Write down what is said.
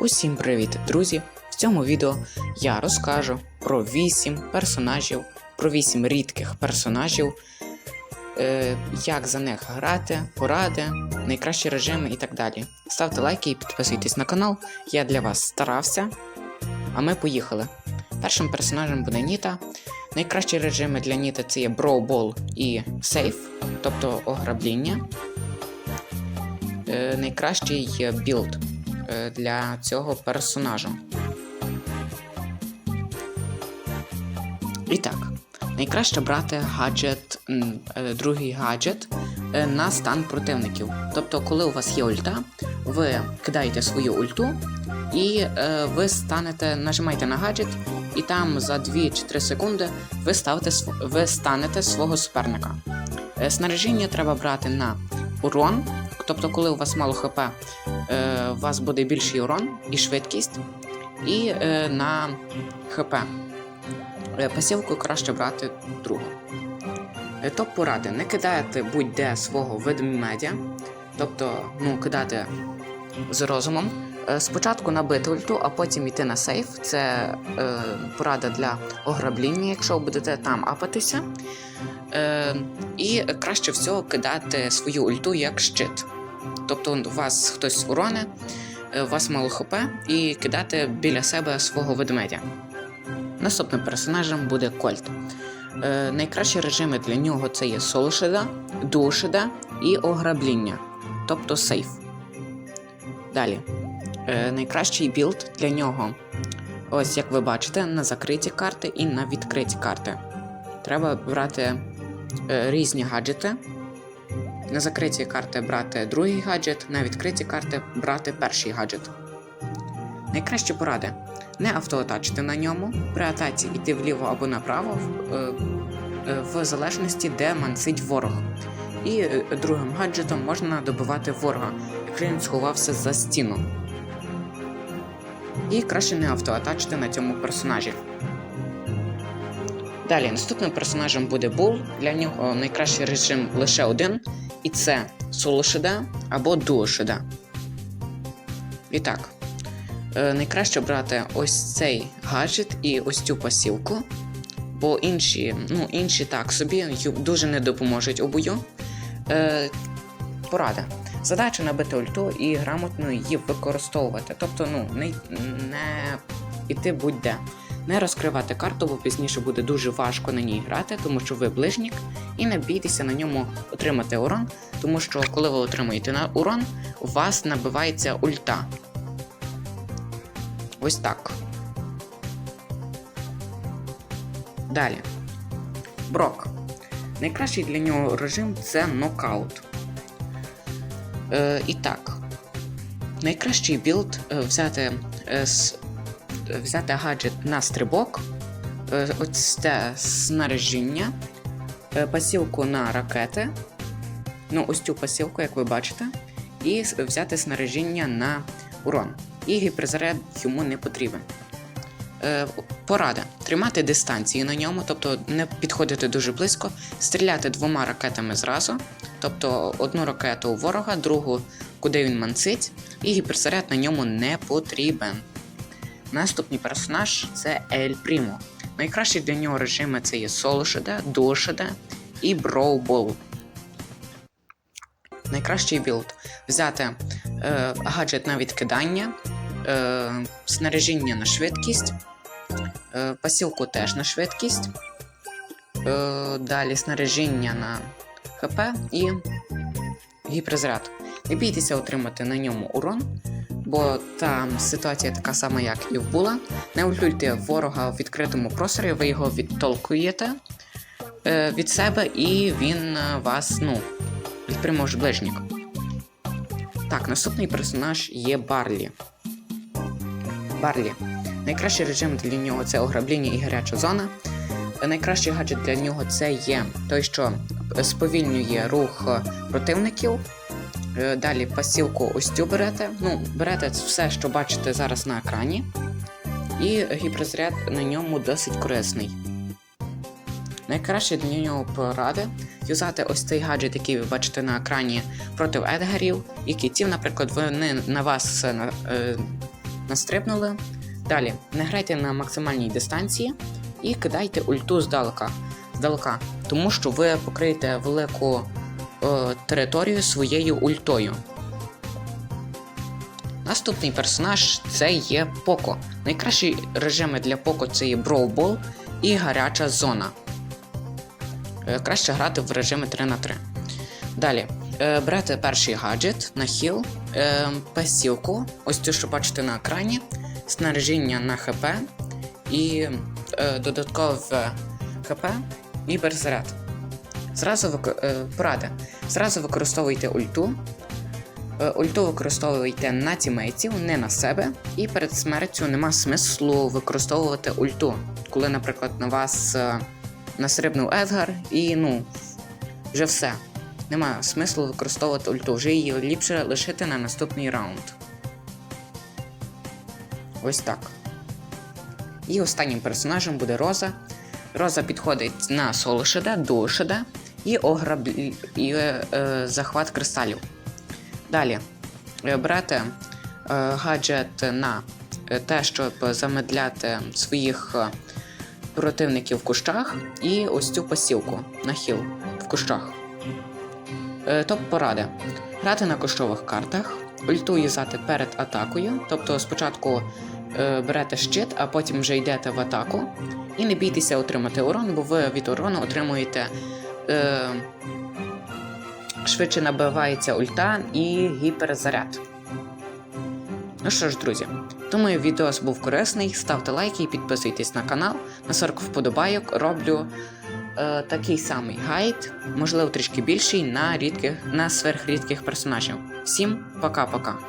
Усім привіт, друзі! В цьому відео я розкажу про 8 персонажів, про 8 рідких персонажів, е, як за них грати, поради, найкращі режими і так далі. Ставте лайки і підписуйтесь на канал. Я для вас старався. А ми поїхали. Першим персонажем буде Ніта. Найкращі режими для Ніти це є Броубол і Сейф, тобто ограбління. Е, найкращий білд для цього персонажа. І так, найкраще брати гаджет, е, другий гаджет е, на стан противників. Тобто, коли у вас є ульта, ви кидаєте свою ульту і е, ви станете, нажимаєте на гаджет, і там за 2 чи 3 секунди ви, ставите, ви станете свого суперника. Е, Снаряжіння треба брати на урон, тобто, коли у вас мало хп, е, у вас буде більший урон і швидкість, і е, на хп. Е, Пасівку краще брати другу. Е, Топ поради: не кидайте будь-де свого ведмедя, тобто ну, кидати з розумом. Е, Спочатку набити ульту, а потім йти на сейф. Це е, порада для ограбління, якщо будете там апатися. Е, і краще всього кидати свою ульту як щит. Тобто вас хтось уроне, е, у вас мало хп, і кидати біля себе свого ведмедя. Наступним персонажем буде Кольт. Е, найкращі режими для нього це є солошеда, душеда і ограбління, тобто сейф. Далі. Е, найкращий білд для нього. Ось як ви бачите, на закриті карти і на відкриті карти. Треба брати е, різні гаджети. На закриті карти брати другий гаджет, на відкриті карти брати перший гаджет. Найкращі поради. Не автоатачити на ньому, при атаці йти вліво або направо, в, е, е, в залежності, де мансить ворог. І е, другим гаджетом можна добивати ворога, якщо він сховався за стіну. І краще не автоатачити на цьому персонажі. Далі, наступним персонажем буде Бул. Для нього найкращий режим лише один, і це солошеда або дуошеда. І так, е, найкраще брати ось цей гаджет і ось цю пасівку, бо інші, ну, інші так собі дуже не допоможуть у бою. Е, порада. Задача набити ульту і грамотно її використовувати. Тобто, ну, не, не іти будь-де. Не розкривати карту, бо пізніше буде дуже важко на ній грати, тому що ви ближнік, і не бійтеся на ньому отримати урон, тому що коли ви отримуєте на урон, у вас набивається ульта. Ось так. Далі. Брок. Найкращий для нього режим це нокаут. Е, і так. Найкращий білд е, взяти, е, е, взяти гаджет на стрибок, е, ось це снаряжіння, е, пасівку на ракети. Ну, ось цю пасівку, як ви бачите, і взяти снаряжіння на урон. І гіперзаряд йому не потрібен. Е, порада: тримати дистанцію на ньому, тобто не підходити дуже близько, стріляти двома ракетами зразу, тобто одну ракету у ворога, другу, куди він мансить, і гіперзаряд на ньому не потрібен. Наступний персонаж це Ель Прімо. Найкращі для нього режими це є Солошеда, Дошеда і Броубол. Найкращий білд взяти е, гаджет на відкидання, е, снаряжіння на швидкість, е, пасілку теж на швидкість, е, далі снаряжіння на ХП і гіперзаряд. Не бійтеся отримати на ньому урон, бо там ситуація така сама, як і в була. Не ультуйте ворога в відкритому просторі, ви його відтолкуєте е, від себе, і він е, вас, ну, відприможе ближнік. Так, наступний персонаж є Барлі. Барлі. Найкращий режим для нього це ограбління і гаряча зона. Найкращий гаджет для нього це є той, що сповільнює рух противників. Е, Далі пасівку ось цю берете. Ну, берете все, що бачите зараз на екрані. І гіперзаряд на ньому досить корисний. Найкраще для нього поради юзати ось цей гаджет, який ви бачите на екрані проти едгарів і кітів, наприклад, вони на вас е, на- е, настрибнули. Далі не грайте на максимальній дистанції і кидайте ульту здалека. здалека тому що ви покриєте велику е, територію своєю ультою. Наступний персонаж це є Поко. Найкращі режими для Поко це є Ball і гаряча зона. Е, Краще грати в режимі 3 на 3 Далі. е, Берете перший гаджет на хіл, пасівку, ось цю, що бачите на екрані, снаряжіння на ХП і додаткове ХП і перезаряд. Зразу вик... е, поради. Зразу використовуйте ульту. Е, Ульту використовуйте на тімейтів, не на себе. І перед смертю нема смислу використовувати ульту. Коли, наприклад, на вас е, насрибнув Едгар, і ну, вже все. Нема смислу використовувати ульту. Вже її ліпше лишити на наступний раунд. Ось так. І останнім персонажем буде Роза. Роза підходить на соло ШД, дуо ШД і ограб... і е, е, захват кристалів. Далі е, берете е, гаджет на е, те, щоб замедляти своїх противників в кущах, і ось цю пасівку на хіл в кущах. Е, Топ поради. Грати на кущових картах, ульту юзати перед атакою, тобто спочатку берете щит, а потім вже йдете в атаку. І не бійтеся отримати урон, бо ви від урону отримуєте. Е, швидше набивається ульта і гіперзаряд. Ну що ж, друзі, думаю, відео був корисний. Ставте лайки і підписуйтесь на канал. На 40 вподобайок роблю е, такий самий гайд, можливо, трішки більший на рідких, на сверхрідких персонажів. Всім пока-пока.